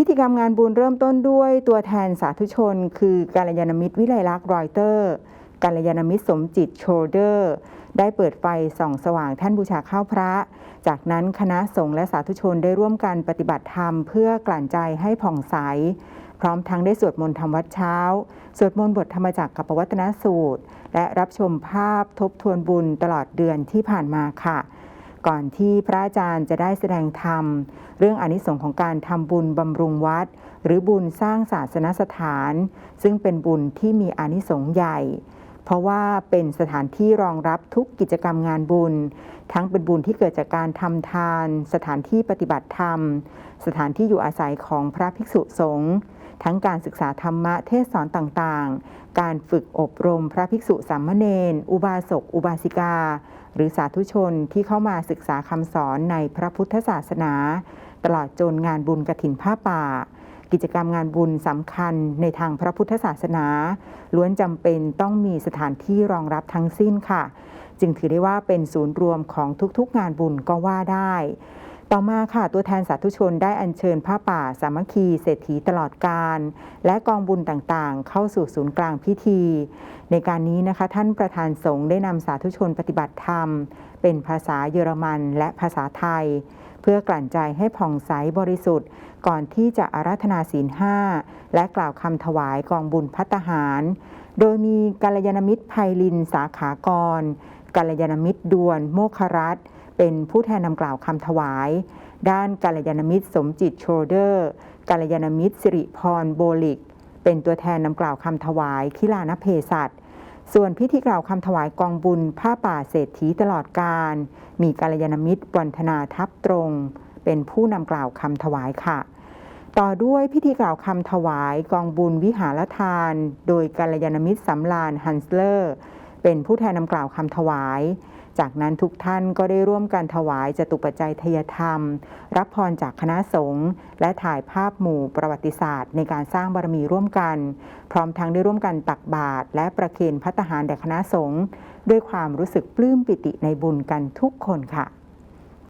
พิธีกรรมงานบุญเริ่มต้นด้วยตัวแทนสาธุชน คือกาลยานมิตรวิไลลักษ์รอยเตอร์กาลยานมิตรสมจิตโชเดอร์ ได้เปิดไฟส่องสว่างแท่นบูชาข้าวพระ จากนั้นคณะสงฆ์และสาธุชนได้ร่วมกันปฏิบัติธรรมเพื่อกลั่นใจให้ผ่องใส พร้อมทั้งได้สวดมนต์ทำวัดเช้า สวดมนต์บทธรรมจักรกับปวัตนสูตร และรับชมภาพทบทวนบุญตลอดเดือนที่ผ่านมาค่ะ ก่อนที่พระอาจารย์จะได้แสดงธรรม เรื่องอนิสงส์ของการทำบุญบำรุงวัด หรือบุญสร้างศาสนสถาน ซึ่งเป็นบุญที่มีอนิสงส์ใหญ่ เพราะว่าเป็นสถานที่รองรับทุกกิจกรรมงานบุญ ทั้งเป็นบุญที่เกิดจากการทำทาน สถานที่ปฏิบัติธรรม สถานที่อยู่อาศัยของพระภิกษุสงฆ์ทั้งการศึกษาธรรมะเทศสอนต่างๆ การฝึกอบรมพระภิกษุสามเณรอุบาสก อุบาสิกา หรือสาธุชนที่เข้ามาศึกษาคำสอนในพระพุทธศาสนา ตลอดจนงานบุญกระถินผ้าป่า กิจกรรมงานบุญสำคัญในทางพระพุทธศาสนา ล้วนจำเป็นต้องมีสถานที่รองรับทั้งสิ้นค่ะ จึงถือได้ว่าเป็นศูนย์รวมของทุกๆงานบุญก็ว่าได้ ต่อมาค่ะตัวแทนสาธุชนได้อัญเชิญผ้าป่าสามัคคีเศรษฐีตลอดการ และกองบุญต่างๆ เข้าสู่ศูนย์กลางพิธี ในการนี้นะคะท่านประธานสงฆ์ได้นำสาธุชนปฏิบัติธรรม เป็นภาษาเยอรมันและภาษาไทย เพื่อกลั่นใจให้ผ่องใสบริสุทธิ์ ก่อนที่จะอาราธนาศีลห้าและกล่าวคำถวายกองบุญพัตหาร โดยมีกัลยาณมิตรไพลินสาขากรกัลยาณมิตรดวนโมครัตน์ เป็นผู้แทนนำกล่าวคำถวาย ด้านกัลยาณมิตรสมจิตโชเดอร์กัลยาณมิตรสิริพรโบลิก เป็นตัวแทนนำกล่าวคำถวายคิลานเพศัตส่วนพิธีกล่าวคำถวายกองบุญผ้าป่าเศรษฐีตลอดการ มีกัลยาณมิตรวันธนาทับตรง เป็นผู้นำกล่าวคำถวายค่ะ ต่อด้วยพิธีกล่าวคำถวายกองบุญวิหารทาน โดยกัลยาณมิตรสำลานฮันสเลอร์ เป็นผู้แทนนำกล่าวคำถวาย จากนั้นทุกท่านก็ได้ร่วมกันถวายจตุปัจจัยทยธรรม รับพรจากคณะสงฆ์และถ่ายภาพหมู่ประวัติศาสตร์ ในการสร้างบารมีร่วมกัน พร้อมทั้งได้ร่วมกันตักบาตรและประเคนพัตหารแด่คณะสงฆ์ด้วยความรู้สึกปลื้มปิติในบุญกันทุกคนค่ะ